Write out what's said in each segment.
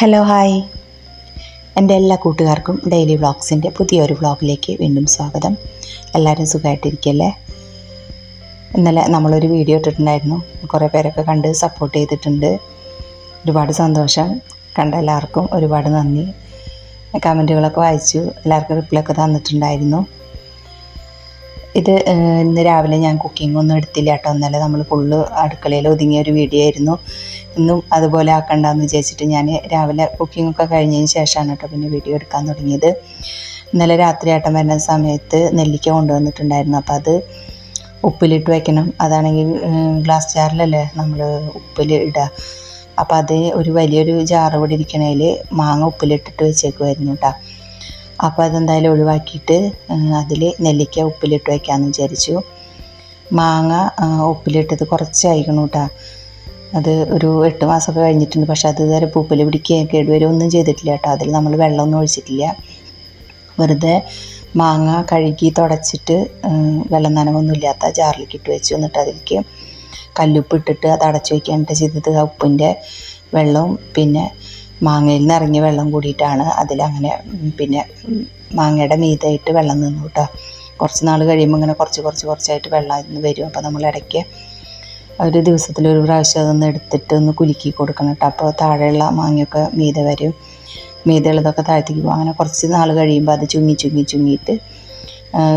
Hello hi എന്റെ എല്ലാ കൂട്ടുകാർക്കും ഡെയിലി വ്ളോഗ്സിന്റെ പുതിയൊരു വ്ളോഗിലേക്ക് വീണ്ടും സ്വാഗതം. എല്ലാവരും സുഖമായിട്ടിരിക്കല്ലേ ഇന്നലെ നമ്മളൊരു വീഡിയോ ഇട്ടിട്ടുണ്ടായിരുന്നു. കുറേ പേരൊക്കെ കണ്ട് സപ്പോർട്ട് ചെയ്തിട്ടുണ്ട്. ഒരുപാട് സന്തോഷം. കണ്ട എല്ലാവർക്കും ഒരുപാട് നന്ദി. കമന്റുകളൊക്കെ വായിച്ചു. എല്ലാവർക്കും റിപ്ലൈ ഒക്കെ തന്നിട്ടുണ്ടായിരുന്നു. ഇത് ഇന്ന് രാവിലെ ഞാൻ കുക്കിംഗ് ഒന്നും എടുത്തില്ല കേട്ടോ. ഇന്നലെ നമ്മൾ ഫുള്ള് അടുക്കളയിൽ ഒതുങ്ങിയ ഒരു വീഡിയോ ആയിരുന്നു. ഇന്നും അതുപോലെ ആക്കണ്ടെന്ന് വിചാരിച്ചിട്ട് ഞാൻ രാവിലെ കുക്കിംഗ് ഒക്കെ കഴിഞ്ഞതിന് ശേഷമാണ് കേട്ടോ പിന്നെ വീഡിയോ എടുക്കാൻ തുടങ്ങിയത്. ഇന്നലെ രാത്രി ആട്ടം വരുന്ന സമയത്ത് നെല്ലിക്ക കൊണ്ടുവന്നിട്ടുണ്ടായിരുന്നു. അപ്പോൾ അത് ഉപ്പിലിട്ട് വയ്ക്കണം അതാണെങ്കിൽ ഗ്ലാസ് ജാറിലല്ലേ നമ്മൾ ഉപ്പിൽ ഇടുക അപ്പോൾ അത് ഒരു വലിയൊരു ജാറ് ഇവിടെ ഇരിക്കണേൽ മാങ്ങ ഉപ്പിലിട്ടിട്ട് വെച്ചേക്കുമായിരുന്നു കേട്ടോ. അപ്പോൾ അതെന്തായാലും ഒഴിവാക്കിയിട്ട് അതിൽ നെല്ലിക്ക ഉപ്പിലിട്ട് വയ്ക്കാമെന്ന് വിചാരിച്ചു. മാങ്ങ ഉപ്പിലിട്ടത് കുറച്ചായിരിക്കണം കേട്ടോ അത് ഒരു എട്ട് മാസമൊക്കെ കഴിഞ്ഞിട്ടുണ്ട്. പക്ഷേ അത് ഇതുവരെ പൂപ്പൽ പിടിക്കുകയും കേടുവരും ഒന്നും ചെയ്തിട്ടില്ല കേട്ടോ അതിൽ നമ്മൾ വെള്ളമൊന്നും ഒഴിച്ചിട്ടില്ല. വെറുതെ മാങ്ങ കഴുകി തുടച്ചിട്ട് വെള്ളം നനവൊന്നും ഇല്ലാത്ത ജാറിലേക്ക് ഇട്ട് വെച്ചു. എന്നിട്ട് അതിലേക്ക് കല്ലുപ്പ് ഇട്ടിട്ട് അത് അടച്ചു വയ്ക്കാനായിട്ട് ചെയ്തത് ഉപ്പിന്റെ വെള്ളവും പിന്നെ മാങ്ങയിൽ നിന്ന് വെള്ളം കൂടിയിട്ടാണ് അതിലങ്ങനെ പിന്നെ മാങ്ങയുടെ മീതായിട്ട് വെള്ളം നിന്നു കേട്ടോ. കുറച്ച് നാൾ കഴിയുമ്പോൾ ഇങ്ങനെ കുറച്ച് കുറച്ച് കുറച്ചായിട്ട് വെള്ളം വരും. അപ്പോൾ നമ്മൾ ഇടയ്ക്ക് ഒരു ദിവസത്തിൽ ഒരു പ്രാവശ്യം അതൊന്ന് എടുത്തിട്ട് ഒന്ന് കുലുക്കി കൊടുക്കണം കേട്ടോ. അപ്പോൾ താഴെയുള്ള മാങ്ങയൊക്കെ മീതെ വരും. മീതയുള്ളതൊക്കെ താഴത്തേക്ക് പോകും അങ്ങനെ കുറച്ച് നാൾ കഴിയുമ്പോൾ അത് ചുങ്ങി ചുങ്ങി ചുങ്ങിയിട്ട്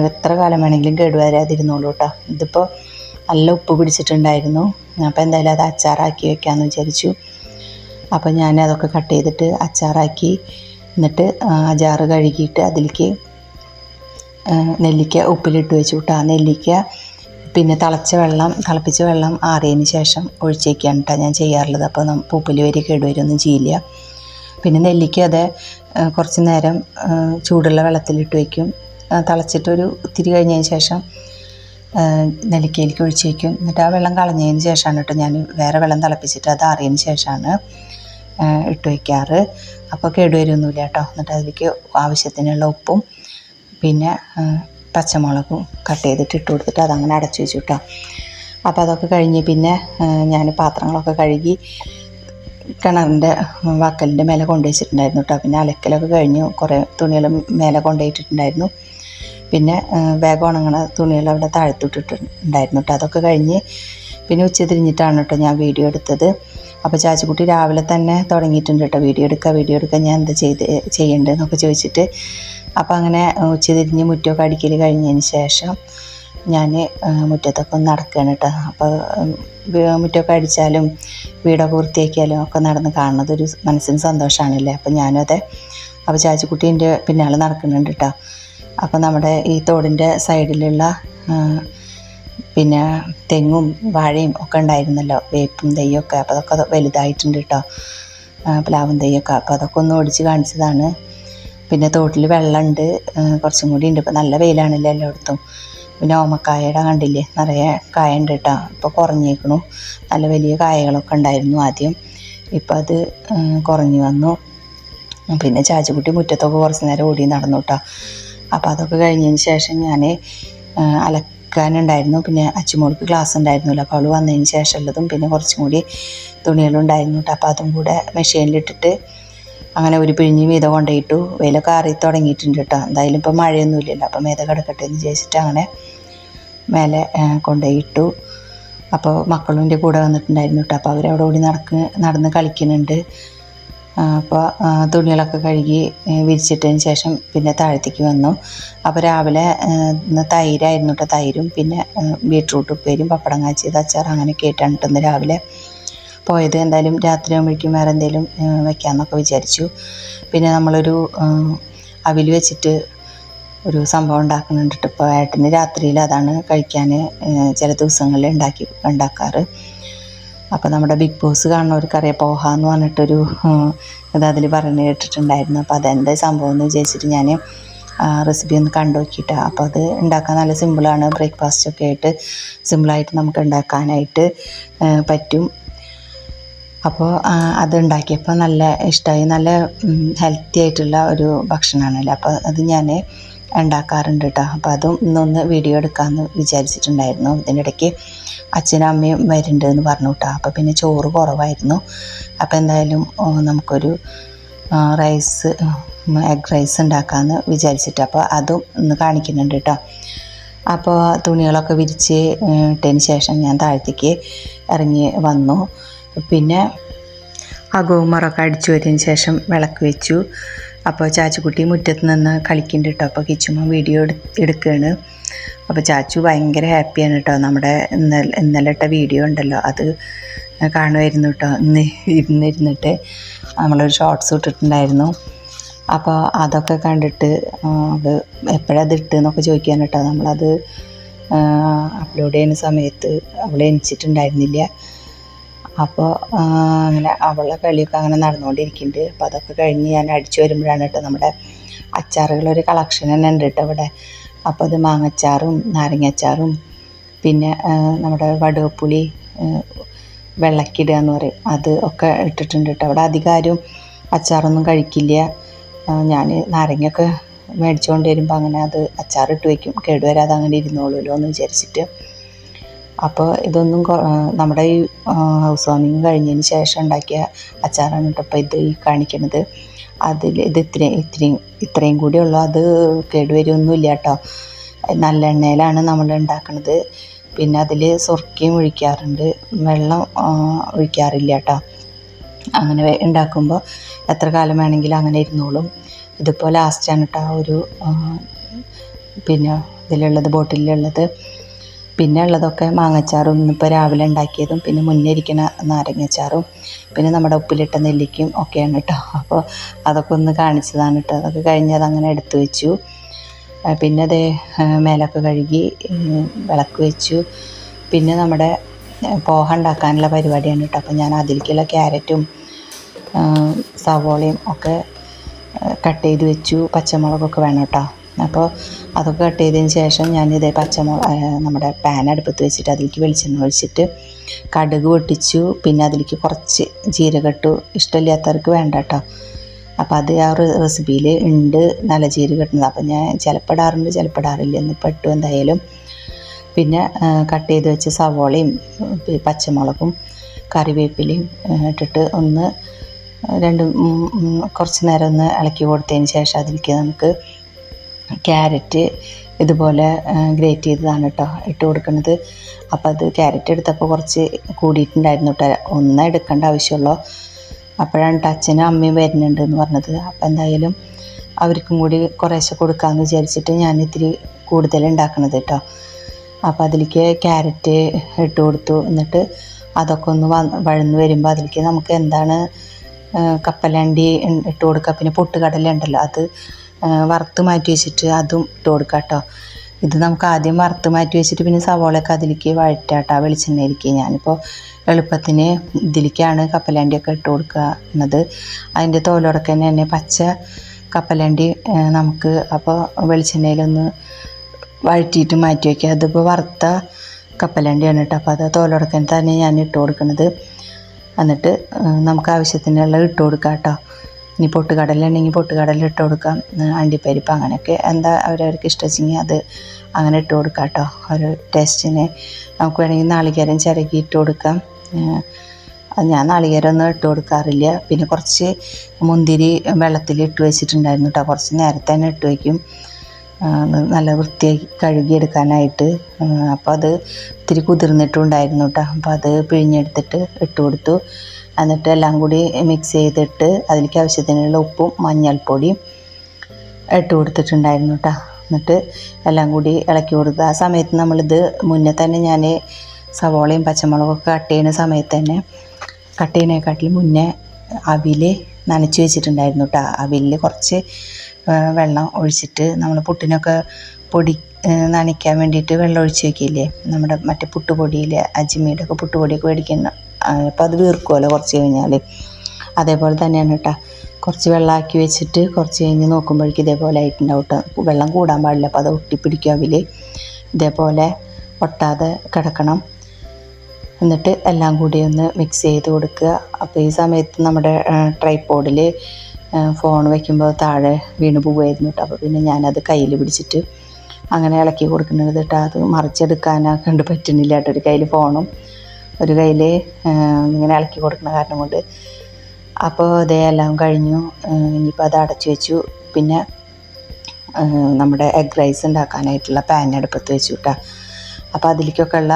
എത്ര കാലം വേണമെങ്കിലും കേടുവരാതിരുന്നോളൂ കേട്ടോ. ഇതിപ്പോൾ നല്ല ഉപ്പ് പിടിച്ചിട്ടുണ്ടായിരുന്നു. അപ്പോൾ എന്തായാലും അത് അച്ചാറാക്കി വെക്കാമെന്ന് വിചാരിച്ചു. അപ്പോൾ ഞാൻ അതൊക്കെ കട്ട് ചെയ്തിട്ട് അച്ചാറാക്കി. എന്നിട്ട് അച്ചാർ കഴുകിയിട്ട് അതിലേക്ക് നെല്ലിക്ക ഉപ്പിലിട്ട് വെച്ചു കേട്ടോ നെല്ലിക്ക പിന്നെ തിളച്ച വെള്ളം തിളപ്പിച്ച വെള്ളം ആറിയതിന് ശേഷം ഒഴിച്ചേക്കാണ് കേട്ടോ ഞാൻ ചെയ്യാറുള്ളത്. അപ്പോൾ പൂപ്പൽ വരി കേടുവരൊന്നും ചെയ്യില്ല. പിന്നെ നെല്ലിക്ക അത് കുറച്ച് നേരം ചൂടുള്ള വെള്ളത്തിലിട്ട് വയ്ക്കും തിളച്ചിട്ടൊരു ഇത്തിരി കഴിഞ്ഞതിന് ശേഷം നെല്ലിക്കയിലേക്ക് ഒഴിച്ച് വയ്ക്കും എന്നിട്ട് ആ വെള്ളം കളഞ്ഞതിന് ശേഷമാണ് കേട്ടോ ഞാൻ വേറെ വെള്ളം തിളപ്പിച്ചിട്ട് അത് ആറിയതിന് ശേഷമാണ് ഇട്ട് വയ്ക്കാറ് അപ്പോൾ കേടുവരൊന്നുമില്ല കേട്ടോ. എന്നിട്ട് അതിലേക്ക് ആവശ്യത്തിനുള്ള ഉപ്പും പിന്നെ പച്ചമുളകും കട്ട് ചെയ്തിട്ട് ഇട്ട് കൊടുത്തിട്ട് അതങ്ങനെ അടച്ചു വെച്ചു കേട്ടോ. അപ്പോൾ അതൊക്കെ കഴിഞ്ഞ് പിന്നെ ഞാൻ പാത്രങ്ങളൊക്കെ കഴുകി കിണറിന്റെ വാക്കലിന്റെ മേലെ കൊണ്ടുവച്ചിട്ടുണ്ടായിരുന്നു കേട്ടോ. പിന്നെ അലക്കലൊക്കെ കഴിഞ്ഞു. കുറേ തുണികൾ മേലെ കൊണ്ടുപോയിട്ടിട്ടുണ്ടായിരുന്നു പിന്നെ വേഗം ഉണങ്ങണ തുണികൾ അവിടെ താഴ്ത്തിട്ടിട്ടുണ്ടായിരുന്നു കേട്ടോ. അതൊക്കെ കഴിഞ്ഞ് പിന്നെ ഉച്ച തിരിഞ്ഞിട്ടാണ് കേട്ടോ ഞാൻ വീഡിയോ എടുത്തത്. അപ്പോൾ ചാച്ചിക്കുട്ടി രാവിലെ തന്നെ തുടങ്ങിയിട്ടുണ്ട് കേട്ടോ. വീഡിയോ എടുക്കുക വീഡിയോ എടുക്കുക ഞാൻ എന്താ ചെയ്ത് ചെയ്യേണ്ടതെന്നൊക്കെ ചോദിച്ചിട്ട് അപ്പോൾ അങ്ങനെ ഉച്ച തിരിഞ്ഞ് മുറ്റമൊക്കെ അടിക്കൽ കഴിഞ്ഞതിന് ശേഷം ഞാൻ മുറ്റത്തൊക്കെ ഒന്ന് നടക്കുകയാണ് കേട്ടോ. അപ്പോൾ മുറ്റമൊക്കെ അടിച്ചാലും വീടൊക്കെ വൃത്തിയാക്കിയാലും ഒക്കെ നടന്ന് കാണുന്നത് ഒരു മനസ്സിന് സന്തോഷമാണല്ലേ അപ്പോൾ ഞാനും അതെ അപ്പോൾ ചാച്ചിക്കുട്ടി എന്റെ പിന്നാലെ നടക്കുന്നുണ്ട് കേട്ടോ. അപ്പോൾ നമ്മുടെ ഈ തോടിന്റെ സൈഡിലുള്ള പിന്നെ തെങ്ങും വാഴയും ഒക്കെ ഉണ്ടായിരുന്നല്ലോ. വേപ്പും തെയ്യൊക്കെ അപ്പോൾ അതൊക്കെ വലുതായിട്ടുണ്ട് കേട്ടോ പ്ലാവും തെയ്യൊക്കെ അപ്പോൾ അതൊക്കെ ഒന്ന് ഓടിച്ച് കാണിച്ചതാണ്. പിന്നെ തോട്ടിൽ വെള്ളമുണ്ട് കുറച്ചും കൂടി ഉണ്ട്. ഇപ്പോൾ നല്ല വെയിലാണല്ലോ എല്ലായിടത്തും. പിന്നെ ഓമക്കായയുടെ കണ്ടില്ലേ? നിറയെ കായ ഉണ്ട് കേട്ടോ ഇപ്പോൾ കുറഞ്ഞേക്കണു. നല്ല വലിയ കായകളൊക്കെ ഉണ്ടായിരുന്നു ആദ്യം. ഇപ്പം അത് കുറഞ്ഞു വന്നു. പിന്നെ ചാച്ചുകുട്ടി മുറ്റത്തൊക്കെ കുറച്ച് നേരം ഓടി നടന്നു കേട്ടോ അപ്പോൾ അതൊക്കെ കഴിഞ്ഞതിന് ശേഷം ഞാൻ അലക്കാനുണ്ടായിരുന്നു പിന്നെ അച്ചുമോൾക്ക് ക്ലാസ് ഉണ്ടായിരുന്നില്ല. അപ്പോൾ അവൾ വന്നതിന് ശേഷമുള്ളതും പിന്നെ കുറച്ചും കൂടി തുണികളുണ്ടായിരുന്നു കേട്ടോ. അപ്പോൾ അതും കൂടെ മെഷീനിലിട്ടിട്ട് അങ്ങനെ ഒരു പിഴിഞ്ഞ് മീത കൊണ്ടുപോയിട്ടു. വെയിലൊക്കെ ആറി തുടങ്ങിയിട്ടുണ്ട് കേട്ടോ. എന്തായാലും ഇപ്പോൾ മഴയൊന്നുമില്ലല്ലോ അപ്പോൾ മേത കിടക്കട്ടെ എന്ന് വിചാരിച്ചിട്ട് അങ്ങനെ മേലെ കൊണ്ടുപോയിട്ടു. അപ്പോൾ മക്കളും എന്റെ കൂടെ വന്നിട്ടുണ്ടായിരുന്നു കേട്ടോ. അപ്പോൾ അവരവിടെ ഓടി നടക്ക് നടന്ന് കളിക്കുന്നുണ്ട്. അപ്പോൾ തുണികളൊക്കെ കഴുകി വിരിച്ചിട്ടതിന് ശേഷം പിന്നെ താഴത്തേക്ക് വന്നു. അപ്പോൾ രാവിലെ തൈരായിരുന്നു കേട്ടോ തൈരും പിന്നെ ബീട്രൂട്ട് ഉപ്പേരും പപ്പടം കാച്ചിയത് അച്ചാർ അങ്ങനെയൊക്കെ ആയിട്ടാണ് രാവിലെ പോയത്. എന്തായാലും രാത്രി ആകുമ്പോഴേക്കും വേറെ എന്തെങ്കിലും വെക്കാമെന്നൊക്കെ വിചാരിച്ചു. പിന്നെ നമ്മളൊരു അവിൽ വെച്ചിട്ട് ഒരു സംഭവം ഉണ്ടാക്കുന്നുണ്ട് കേട്ടോ ഇപ്പോൾ ഏട്ടന് രാത്രിയിൽ അതാണ് കഴിക്കാൻ ചില ദിവസങ്ങളിൽ ഉണ്ടാക്കി ഉണ്ടാക്കാറ്. അപ്പോൾ നമ്മുടെ ബിഗ് ബോസ് കാണുന്നവർക്കറിയാം പോഹ എന്ന് പറഞ്ഞിട്ടൊരു ഇത് അതിൽ പറഞ്ഞു കേട്ടിട്ടുണ്ടായിരുന്നു. അപ്പോൾ അതെന്താ സംഭവം എന്ന് വിചാരിച്ചിട്ട് ഞാൻ റെസിപ്പി ഒന്ന് കണ്ടു നോക്കിയിട്ടാണ് അപ്പോൾ അത് ഉണ്ടാക്കാൻ നല്ല സിമ്പിളാണ് ബ്രേക്ക്ഫാസ്റ്റ് ഒക്കെ ആയിട്ട് സിമ്പിളായിട്ട് നമുക്ക് ഉണ്ടാക്കാനായിട്ട് പറ്റും. അപ്പോൾ ആ, അത് ഉണ്ടാക്കിയപ്പോൾ നല്ല ഇഷ്ടമായി നല്ല ഹെൽത്തി ആയിട്ടുള്ള ഒരു ഭക്ഷണമാണല്ലോ. അപ്പോൾ അത് ഞാൻ ഉണ്ടാക്കാറുണ്ട് കേട്ടോ അപ്പോൾ അതും ഇന്നൊന്ന് വീഡിയോ എടുക്കാമെന്ന് വിചാരിച്ചിട്ടുണ്ടായിരുന്നു. ഇതിനിടയ്ക്ക് അച്ഛനും അമ്മയും വരുന്നുണ്ട് എന്ന് പറഞ്ഞു കേട്ടോ അപ്പോൾ പിന്നെ ചോറ് കുറവായിരുന്നു. അപ്പോൾ എന്തായാലും നമുക്കൊരു റൈസ് എഗ് റൈസ് ഉണ്ടാക്കാമെന്ന് വിചാരിച്ചിട്ട്. അപ്പോൾ അതും ഇന്ന് കാണിക്കുന്നുണ്ട് കേട്ടോ അപ്പോൾ തുണികളൊക്കെ വിരിച്ച് ഇട്ടതിന് ശേഷം ഞാൻ താഴത്തേക്ക് ഇറങ്ങി വന്നു. പിന്നെ അകവും മറൊക്കെ അടിച്ചു വരിയതിന് ശേഷം വിളക്ക് വെച്ചു. അപ്പോൾ ചാച്ചുക്കുട്ടി മുറ്റത്ത് നിന്ന് കളിക്കുന്നുണ്ട് കേട്ടോ. അപ്പോൾ കിച്ചുമ്മ വീഡിയോ എടു എടുക്കുകയാണ്. അപ്പോൾ ചാച്ചു ഭയങ്കര ഹാപ്പിയാണ് കേട്ടോ. നമ്മുടെ ഇന്നലെ ഇന്നലെ ഇട്ട വീഡിയോ ഉണ്ടല്ലോ. അത് കാണുമായിരുന്നു കേട്ടോ. ഇന്ന് ഇരുന്നിരുന്നിട്ട് നമ്മളൊരു ഷോർട്ട്സ് ഇട്ടിട്ടുണ്ടായിരുന്നു. അപ്പോൾ അതൊക്കെ കണ്ടിട്ട് അത് എപ്പോഴത് ഇട്ട് എന്നൊക്കെ ചോദിക്കാൻ കേട്ടോ. നമ്മളത് അപ്ലോഡ് ചെയ്യുന്ന സമയത്ത് അവൾ എണിച്ചിട്ടുണ്ടായിരുന്നില്ല. അപ്പോൾ അങ്ങനെ അവളെ കളിയൊക്കെ അങ്ങനെ നടന്നുകൊണ്ടിരിക്കുന്നുണ്ട്. അപ്പോൾ അതൊക്കെ കഴിഞ്ഞ് ഞാൻ അടിച്ചു വരുമ്പോഴാണ് കേട്ടോ നമ്മുടെ അച്ചാറുകളൊരു കളക്ഷൻ തന്നെ ഉണ്ട് കേട്ടോ ഇവിടെ. അപ്പോൾ അത് മാങ്ങച്ചാറും നാരങ്ങച്ചാറും പിന്നെ നമ്മുടെ വടുവപ്പുളി വെള്ളക്കിടുക എന്ന് പറയും. അത് ഒക്കെ ഇട്ടിട്ടുണ്ട് കേട്ടോ. അവിടെ അധികാരം അച്ചാറൊന്നും കഴിക്കില്ല. ഞാൻ നാരങ്ങയൊക്കെ മേടിച്ചുകൊണ്ട് വരുമ്പോൾ അങ്ങനെ അത് അച്ചാറിട്ട് വയ്ക്കും കേടുവരാതെ അങ്ങനെ ഇരുന്നോളൂല്ലോ എന്ന് വിചാരിച്ചിട്ട്. അപ്പോൾ ഇതൊന്നും നമ്മുടെ ഈ ഹൗസ് വാമിങ് കഴിഞ്ഞതിന് ശേഷം ഉണ്ടാക്കിയ അച്ചാറാണ് കേട്ടോ അപ്പോൾ ഇത് ഈ കാണിക്കുന്നത് അതിൽ ഇത് ഇത്രയും ഇത്രയും ഇത്രയും കൂടി ഉള്ളൂ. അത് കേടുവരുമൊന്നുമില്ല കേട്ടോ നല്ല എണ്ണയിലാണ് നമ്മൾ ഉണ്ടാക്കുന്നത് പിന്നെ അതിൽ സുർക്കയും ഒഴിക്കാറുണ്ട്. വെള്ളം ഒഴിക്കാറില്ല കേട്ടോ അങ്ങനെ ഉണ്ടാക്കുമ്പോൾ എത്ര കാലം വേണമെങ്കിലും അങ്ങനെ ഇരുന്നോളും. ഇതിപ്പോൾ ലാസ്റ്റാണ് കേട്ടോ ആ ഒരു പിന്നെ ഇതിലുള്ളത് ബോട്ടിലുള്ളത് പിന്നെ ഉള്ളതൊക്കെ മാങ്ങച്ചാറും ഇന്നിപ്പോൾ രാവിലെ ഉണ്ടാക്കിയതും പിന്നെ മുന്നേ ഇരിക്കുന്ന നാരങ്ങച്ചാറും പിന്നെ നമ്മുടെ ഉപ്പിലിട്ട നെല്ലിക്കും ഒക്കെയാണ് കേട്ടോ അപ്പോൾ അതൊക്കെ ഒന്ന് കാണിച്ചതാണ് കേട്ടോ അതൊക്കെ കഴിഞ്ഞ് അതങ്ങനെ എടുത്തു വെച്ചു. പിന്നെ അതേ മേലൊക്കെ കഴുകി വിളക്ക് വെച്ചു. പിന്നെ നമ്മുടെ പോഹ ഉണ്ടാക്കാനുള്ള പരിപാടിയാണ് കേട്ടോ അപ്പോൾ ഞാൻ അതിലേക്കുള്ള ക്യാരറ്റും സവോളയും ഒക്കെ കട്ട് ചെയ്ത് വെച്ചു. പച്ചമുളകൊക്കെ വേണം കേട്ടോ അപ്പോൾ അതൊക്കെ കട്ട് ചെയ്തതിന് ശേഷം ഞാനിതേ പച്ചമുളക് നമ്മുടെ പാൻ അടുപ്പത്ത് വെച്ചിട്ട് അതിലേക്ക് വെളിച്ചെണ്ണ ഒഴിച്ചിട്ട് കടുക് പൊട്ടിച്ചു. പിന്നെ അതിലേക്ക് കുറച്ച് ജീരകട്ടു. ഇഷ്ടമില്ലാത്തവർക്ക് വേണ്ട കേട്ടോ അപ്പോൾ അത് ആ റെസിപ്പിയിൽ ഉണ്ട്. നല്ല ജീരകം അപ്പോൾ ഞാൻ ചിലപ്പോൾ ഇടാറില്ല എന്നിപ്പോൾ ഇട്ടു എന്തായാലും. പിന്നെ കട്ട് ചെയ്ത് വെച്ച സവോളയും പച്ചമുളകും കറിവേപ്പിലയും ഇട്ടിട്ട് ഒന്ന് രണ്ട് കുറച്ച് നേരം ഒന്ന് ഇളക്കി കൊടുത്തതിന് ശേഷം അതിലേക്ക് നമുക്ക് ക്യാരറ്റ് ഇതുപോലെ ഗ്രേറ്റ് ചെയ്തതാണ് കേട്ടോ ഇട്ട് കൊടുക്കുന്നത്. അപ്പോൾ അത് ക്യാരറ്റ് എടുത്തപ്പോൾ കുറച്ച് കൂടിയിട്ടുണ്ടായിരുന്നു കേട്ടോ ഒന്നേ എടുക്കേണ്ട ആവശ്യമുള്ളൂ. അപ്പോഴാണ് അച്ഛനും അമ്മയും വരുന്നുണ്ട് എന്ന് പറഞ്ഞത്. അപ്പോൾ എന്തായാലും അവർക്കും കൂടി കുറേശ്ശെ കൊടുക്കാമെന്ന് വിചാരിച്ചിട്ട് ഞാൻ ഇത്തിരി കൂടുതൽ ഉണ്ടാക്കണത് കേട്ടോ അപ്പോൾ അതിലേക്ക് ക്യാരറ്റ് ഇട്ട് കൊടുത്തു. എന്നിട്ട് അതൊക്കെ ഒന്ന് വഴന്ന് വരുമ്പോൾ അതിലേക്ക് നമുക്ക് എന്താണ് കപ്പലണ്ടി ഇട്ട് കൊടുക്കുക പിന്നെ പൊട്ടുകടല ഉണ്ടല്ലോ അത് വറുത്ത് മാറ്റി വെച്ചിട്ട് അതും ഇട്ട് കൊടുക്കുക കേട്ടോ ഇത് നമുക്ക് ആദ്യം വറുത്ത് മാറ്റി വെച്ചിട്ട് പിന്നെ സവോളയൊക്കെ അതിലേക്ക് വഴറ്റാട്ട വെളിച്ചെണ്ണയിലേക്ക്. ഞാനിപ്പോൾ എളുപ്പത്തിന് ഇതിലേക്കാണ് കപ്പലണ്ടിയൊക്കെ ഇട്ട് കൊടുക്കുന്നത് അതിന്റെ തോലോടൊക്കെ തന്നെ തന്നെ പച്ച കപ്പലണ്ടി നമുക്ക് അപ്പോൾ വെളിച്ചെണ്ണയിലൊന്ന് വഴറ്റിയിട്ട് മാറ്റി വയ്ക്കുക അതിപ്പോൾ വറുത്ത കപ്പലണ്ടിയാണ് കേട്ടോ അപ്പോൾ അത് തോലോടക്കാൻ തന്നെ ഞാൻ ഇട്ട് കൊടുക്കുന്നത് എന്നിട്ട് നമുക്ക് ആവശ്യത്തിനുള്ള ഇട്ട് കൊടുക്കാം കേട്ടോ ഇനി പൊട്ടുകടല ഉണ്ടെങ്കിൽ പൊട്ടുകടല ഇട്ട് കൊടുക്കാം. അണ്ടിപ്പരിപ്പ് അങ്ങനെയൊക്കെ. എന്താ അവരവർക്ക് ഇഷ്ടമെങ്കിൽ അത് അങ്ങനെ ഇട്ട് കൊടുക്കാം കേട്ടോ. ഒരു ടേസ്റ്റിന് നമുക്ക് വേണമെങ്കിൽ നാളികേരം ചിരകി ഇട്ട് കൊടുക്കാം. ഞാൻ നാളികേരം ഒന്നും ഇട്ട് കൊടുക്കാറില്ല. പിന്നെ കുറച്ച് മുന്തിരി വെള്ളത്തിൽ ഇട്ട് വെച്ചിട്ടുണ്ടായിരുന്നു കേട്ടോ. കുറച്ച് നേരത്തെ തന്നെ ഇട്ട് വയ്ക്കും. നല്ല വൃത്തിയാക്കി കഴുകിയെടുക്കാനായിട്ട്. അപ്പോൾ അത് ഇത്തിരി കുതിർന്നിട്ടുണ്ടായിരുന്നു കേട്ടോ. അപ്പോൾ അത് പിഴിഞ്ഞെടുത്തിട്ട് ഇട്ട് കൊടുത്തു. എന്നിട്ട് എല്ലാം കൂടി മിക്സ് ചെയ്തിട്ട് അതിലേക്ക് ആവശ്യത്തിനുള്ള ഉപ്പും മഞ്ഞൾപ്പൊടിയും ഇട്ട് കൊടുത്തിട്ടുണ്ടായിരുന്നു കേട്ടോ എന്നിട്ട് എല്ലാം കൂടി ഇളക്കി കൊടുക്കുക ആ സമയത്ത് നമ്മളിത് മുന്നേ തന്നെ ഞാൻ സവോളയും പച്ചമുളകൊക്കെ കട്ട് ചെയ്യുന്ന സമയത്ത് തന്നെ കട്ട് ചെയ്യുന്നതിനെക്കാട്ടിലും മുന്നേ അവിൽ നനച്ച് വെച്ചിട്ടുണ്ടായിരുന്നു കേട്ടോ അവിലിൽ കുറച്ച് വെള്ളം ഒഴിച്ചിട്ട് നമ്മൾ പുട്ടിനൊക്കെ പൊടി നനയ്ക്കാൻ വേണ്ടിയിട്ട് വെള്ളം ഒഴിച്ച് വെക്കില്ലേ? നമ്മുടെ മറ്റേ പുട്ടുപൊടിയിൽ അജ്മീടൊക്കെ പുട്ടുപൊടിയൊക്കെ മേടിക്കുന്ന അപ്പോൾ അത് വീർക്കുമല്ലോ കുറച്ച് കഴിഞ്ഞാൽ അതേപോലെ തന്നെയാണ് കേട്ടോ കുറച്ച് വെള്ളമാക്കി വെച്ചിട്ട് കുറച്ച് കഴിഞ്ഞ് നോക്കുമ്പോഴേക്കും ഇതേപോലെ ആയിട്ടുണ്ടാവും കേട്ടോ വെള്ളം കൂടാൻ പാടില്ല അപ്പോൾ അത് ഒട്ടിപ്പിടിക്കും ഇതേപോലെ ഒട്ടാതെ കിടക്കണം. എന്നിട്ട് എല്ലാം കൂടി ഒന്ന് മിക്സ് ചെയ്ത് കൊടുക്കുക. അപ്പോൾ ഈ സമയത്ത് നമ്മുടെ ട്രൈപ്പോഡിൽ ഫോൺ വയ്ക്കുമ്പോൾ താഴെ വീണ് പോവുമായിരുന്നു കേട്ടോ അപ്പോൾ പിന്നെ ഞാനത് കയ്യിൽ പിടിച്ചിട്ട് അങ്ങനെ ഇളക്കി കൊടുക്കുന്നത് കേട്ടോ അത് മറിച്ചെടുക്കാനൊക്കെ ഉണ്ട് പറ്റുന്നില്ല കേട്ടോ ഒരു കയ്യിൽ ഫോണും ഒരു കയ്യിൽ ഇങ്ങനെ ഇളക്കി കൊടുക്കുന്ന കാരണം കൊണ്ട്. അപ്പോൾ ഇതേ എല്ലാം കഴിഞ്ഞു. ഇനിയിപ്പോൾ അത് അടച്ചു വെച്ചു. പിന്നെ നമ്മുടെ എഗ് റൈസ് ഉണ്ടാക്കാനായിട്ടുള്ള പാൻ അടുപ്പത്ത് വെച്ചു കേട്ടോ അപ്പോൾ അതിലേക്കൊക്കെ ഉള്ള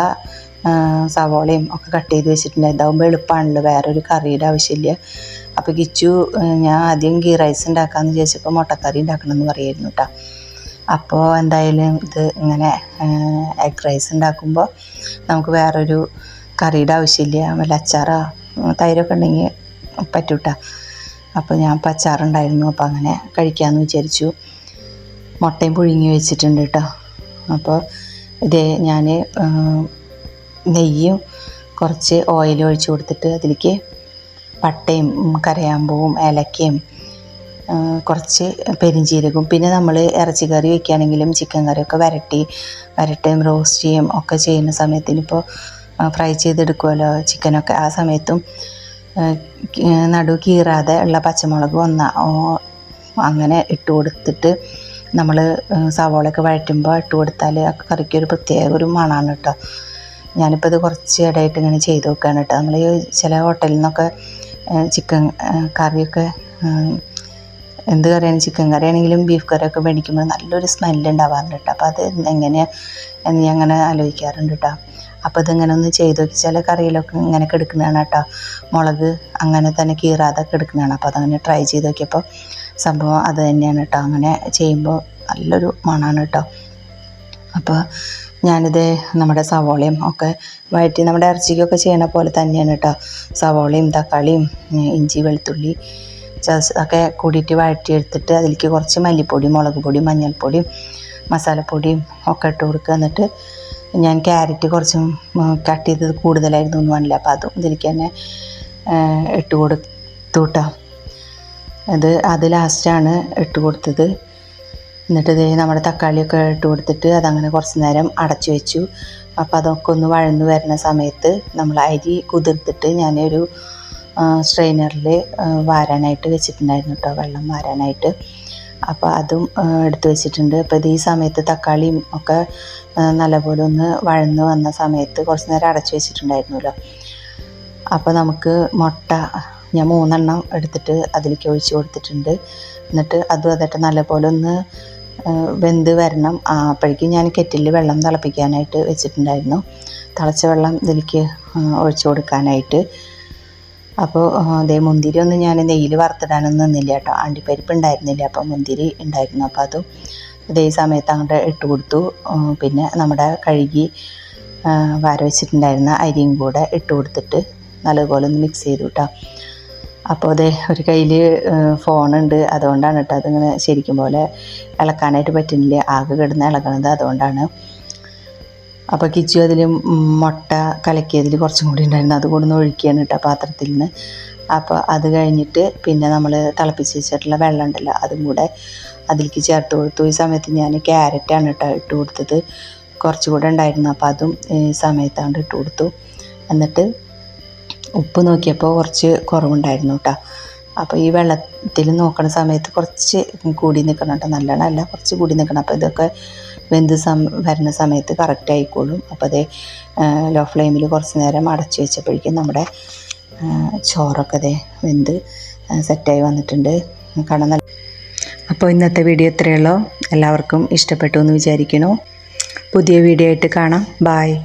സവോളയും ഒക്കെ കട്ട് ചെയ്ത് വെച്ചിട്ടുണ്ട്. ഇതാവുമ്പോൾ എളുപ്പമാണല്ലോ വേറൊരു കറിയുടെ ആവശ്യമില്ല. അപ്പോൾ കിച്ചു ഞാൻ ആദ്യം ഗീ റൈസ് ഉണ്ടാക്കാമെന്ന് വിചാരിച്ചപ്പോൾ മുട്ടക്കറി ഉണ്ടാക്കണമെന്ന് പറയായിരുന്നു കേട്ടോ അപ്പോൾ എന്തായാലും ഇത് ഇങ്ങനെ എഗ് റൈസ് ഉണ്ടാക്കുമ്പോൾ നമുക്ക് വേറൊരു കറിയുടെ ആവശ്യമില്ല. വല്ല അച്ചാറോ തൈരൊക്കെ ഉണ്ടെങ്കിൽ പറ്റൂട്ട. അപ്പോൾ ഞാൻ ഇപ്പോൾ അച്ചാറുണ്ടായിരുന്നു. അപ്പോൾ അങ്ങനെ കഴിക്കാമെന്ന് വിചാരിച്ചു. മുട്ടയും പുഴുങ്ങി വെച്ചിട്ടുണ്ട് കേട്ടോ. അപ്പോൾ ഇതേ ഞാൻ നെയ്യും കുറച്ച് ഓയിലും ഒഴിച്ച് കൊടുത്തിട്ട് അതിലേക്ക് പട്ടയും കരയാമ്പൂവും ഏലക്കയും കുറച്ച് പെരിഞ്ജീരകവും പിന്നെ നമ്മൾ ഇറച്ചി കറി വെക്കുകയാണെങ്കിലും ചിക്കൻ കറിയൊക്കെ വരട്ടി വരട്ടുകയും റോസ്റ്റ് ചെയ്യും ഒക്കെ ചെയ്യുന്ന സമയത്തിന് ഇപ്പോൾ ഫ്രൈ ചെയ്തെടുക്കുമല്ലോ ചിക്കനൊക്കെ ആ സമയത്തും നടു കീറാതെ ഉള്ള പച്ചമുളക് ഒന്ന അങ്ങനെ ഇട്ട് കൊടുത്തിട്ട് നമ്മൾ സവോളയൊക്കെ വഴറ്റുമ്പോൾ ഇട്ട് കൊടുത്താൽ കറിക്ക് ഒരു പ്രത്യേക ഒരു മണമാണ് കേട്ടോ ഞാനിപ്പോൾ ഇത് കുറച്ച് ഇടയിട്ട് ഇങ്ങനെ ചെയ്ത് നോക്കുകയാണ് കേട്ടോ നമ്മൾ ചില ഹോട്ടലിൽ നിന്നൊക്കെ ചിക്കൻ കറിയൊക്കെ എന്ത് കറിയാണ് ചിക്കൻ കറി ആണെങ്കിലും ബീഫ് കറിയൊക്കെ മേടിക്കുമ്പോൾ നല്ലൊരു സ്മെല്ല് ഉണ്ടാവാറുണ്ട് കേട്ടോ അപ്പോൾ അത് എങ്ങനെയാണ് എന്ന് ഞാൻ അങ്ങനെ ആലോചിക്കാറുണ്ട് കേട്ടോ അപ്പോൾ ഇതിങ്ങനെ ഒന്ന് ചെയ്ത് നോക്കി. ചില കറിയിലൊക്കെ ഇങ്ങനെ കിടക്കുന്നതാണ് കേട്ടോ. മുളക് അങ്ങനെ തന്നെ കീറാതെ കിടക്കുന്നതാണ് അപ്പോൾ അതങ്ങനെ ട്രൈ ചെയ്ത് നോക്കിയപ്പോൾ സംഭവം അത് തന്നെയാണ് കേട്ടോ. അങ്ങനെ ചെയ്യുമ്പോൾ നല്ലൊരു മണമാണ് കേട്ടോ. അപ്പോൾ ഞാനിത് നമ്മുടെ സവോളയും ഒക്കെ വഴറ്റി നമ്മുടെ ഇറച്ചിക്കൊക്കെ ചെയ്യണ പോലെ തന്നെയാണ് കേട്ടോ. സവോളയും തക്കാളിയും ഇഞ്ചി വെളുത്തുള്ളി ഒക്കെ കൂടിയിട്ട് വഴറ്റിയെടുത്തിട്ട് അതിലേക്ക് കുറച്ച് മല്ലിപ്പൊടി മുളക് പൊടി മഞ്ഞൾപ്പൊടിയും മസാലപ്പൊടിയും ഒക്കെ ഇട്ട് കൊടുക്കുക. എന്നിട്ട് ഞാൻ ക്യാരറ്റ് കുറച്ചും കട്ട് ചെയ്തത് കൂടുതലായിരുന്നു എന്ന് പറഞ്ഞില്ല. അപ്പോൾ അതും ഇതിലേക്ക് തന്നെ ഇട്ട് കൊടുത്തു കേട്ടോ അത് അത് ലാസ്റ്റാണ് ഇട്ട് കൊടുത്തത്. എന്നിട്ട് ഇത് നമ്മുടെ തക്കാളിയൊക്കെ ഇട്ട് കൊടുത്തിട്ട് അതങ്ങനെ കുറച്ച് നേരം അടച്ചു വെച്ചു. അപ്പോൾ അതൊക്കെ ഒന്ന് വഴന്ന് വരുന്ന സമയത്ത് നമ്മൾ അരി കുതിർത്തിട്ട് ഞാനൊരു സ്ട്രെയിനറിൽ വാരാനായിട്ട് വെച്ചിട്ടുണ്ടായിരുന്നു കേട്ടോ വെള്ളം വാരാനായിട്ട്. അപ്പോൾ അതും എടുത്തു വെച്ചിട്ടുണ്ട്. അപ്പോൾ ഇത് ഈ സമയത്ത് തക്കാളിയും ഒക്കെ നല്ലപോലെ ഒന്ന് വഴന്ന് വന്ന സമയത്ത് കുറച്ച് നേരം അടച്ചു വെച്ചിട്ടുണ്ടായിരുന്നല്ലോ. അപ്പോൾ നമുക്ക് മുട്ട ഞാൻ മൂന്നെണ്ണം എടുത്തിട്ട് അതിലേക്ക് ഒഴിച്ചു കൊടുത്തിട്ടുണ്ട്. എന്നിട്ട് അതും അതിട്ട് നല്ലപോലെ ഒന്ന് വെന്ത് വരണം. അപ്പോഴേക്കും ഞാൻ കെറ്റിലിൽ വെള്ളം തിളപ്പിക്കാനായിട്ട് വെച്ചിട്ടുണ്ടായിരുന്നു. തിളച്ച വെള്ളം ഇതിലേക്ക് ഒഴിച്ച് കൊടുക്കാനായിട്ട്. അപ്പോൾ അതേ മുന്തിരി ഒന്നും ഞാൻ നെയ്യിൽ വറുത്തിടാനൊന്നും നിന്നില്ല കേട്ടോ. അണ്ടിപ്പരിപ്പ് ഉണ്ടായിരുന്നില്ല. അപ്പോൾ മുന്തിരി ഉണ്ടായിരുന്നു. അപ്പോൾ അതും ഇതേ സമയത്ത് അങ്ങോട്ട് ഇട്ട് കൊടുത്തു. പിന്നെ നമ്മുടെ കഴുകി വാര വെച്ചിട്ടുണ്ടായിരുന്ന അരിയും കൂടെ ഇട്ട് കൊടുത്തിട്ട് നല്ലതുപോലെ ഒന്ന് മിക്സ് ചെയ്തു കേട്ടോ അപ്പോൾ അതെ ഒരു കയ്യിൽ ഫോണുണ്ട് അതുകൊണ്ടാണ് കേട്ടോ അതിങ്ങനെ ശരിക്കും പോലെ ഇളക്കാനായിട്ട് പറ്റുന്നില്ല. ആകെ കിടന്ന് ഇളകണത് അതുകൊണ്ടാണ്. അപ്പോൾ കിച്ചു അതിൽ മുട്ട കലക്കിയതിൽ കുറച്ചും കൂടി ഉണ്ടായിരുന്നു. അത് കൊണ്ടൊന്ന് ഒഴിക്കുകയാണ് കേട്ടോ പാത്രത്തിൽ നിന്ന്. അപ്പോൾ അത് കഴിഞ്ഞിട്ട് പിന്നെ നമ്മൾ തിളപ്പിച്ച് വെച്ചിട്ടുള്ള വെള്ളം ഉണ്ടല്ലോ അതും കൂടെ അതിലേക്ക് ചേർത്ത് കൊടുത്തു. ഈ സമയത്ത് ഞാൻ ക്യാരറ്റാണ് കേട്ടോ ഇട്ട് കൊടുത്തത്. കുറച്ചുകൂടെ ഉണ്ടായിരുന്നു. അപ്പോൾ അതും ഈ സമയത്താണ് ഇട്ട് കൊടുത്തു. എന്നിട്ട് ഉപ്പ് നോക്കിയപ്പോൾ കുറച്ച് കുറവുണ്ടായിരുന്നു കേട്ടോ അപ്പോൾ ഈ വെള്ളത്തിൽ നോക്കണ സമയത്ത് കുറച്ച് കൂടി നിൽക്കണം കേട്ടോ നല്ലോണം അല്ല കുറച്ച് കൂടി നിൽക്കണം. അപ്പോൾ ഇതൊക്കെ വെന്ത് സം വരുന്ന സമയത്ത് കറക്റ്റ് ആയിക്കോളും. അപ്പോൾ അതേ ലോ ഫ്ലെയിമിൽ കുറച്ച് നേരം അടച്ചു വെച്ചപ്പോഴേക്കും നമ്മുടെ ചോറൊക്കെ അതേ വെന്ത് സെറ്റായി വന്നിട്ടുണ്ട്. കാരണം അപ്പോൾ ഇന്നത്തെ വീഡിയോ ഇത്രയുള്ളൂ എല്ലാവർക്കും ഇഷ്ടപ്പെട്ടു എന്ന് വിചാരിക്കുന്നു. പുതിയ വീഡിയോ ആയിട്ട് കാണാം. ബായ്